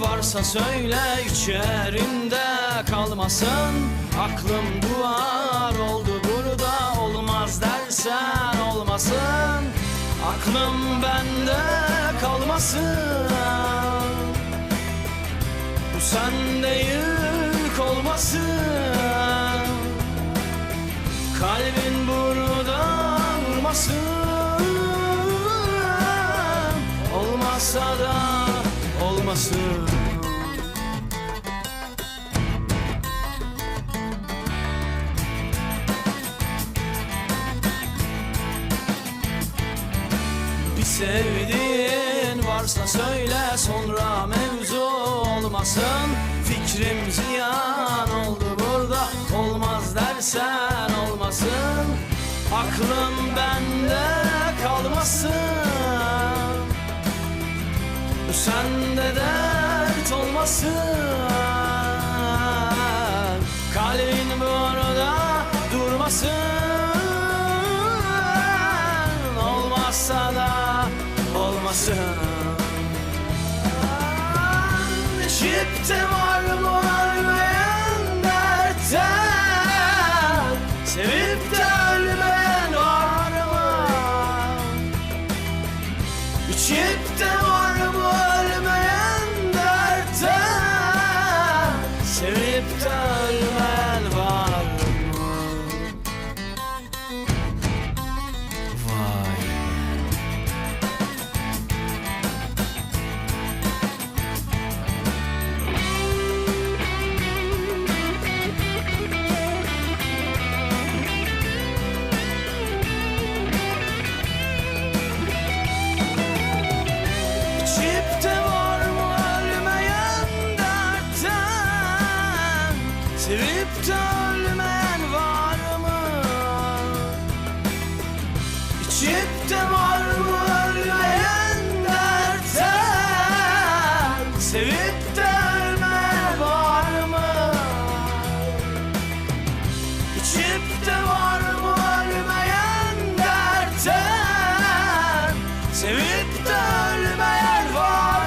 varsa söyle içerimde kalmasın. Aklım duvar oldu burada olmaz dersen olmasın. Aklım bende kalmasın. Bu sende yük olmasın. Kalbin burada durmasın Olmazsa da olmasın. Bir sevdiğin varsa söyle sonra mevzu olmasın. Fikrim ziyan oldu burada olmaz dersen olmasın. Aklım bende kalmasın sende dert olmasın. Kalbin burada durmasın. Olmazsa da olmasın. Çipte var mı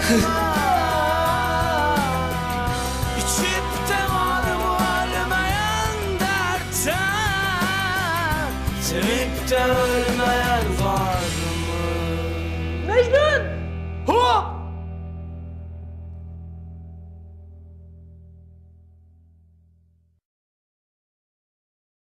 İçimde var ölmeyen Sevip de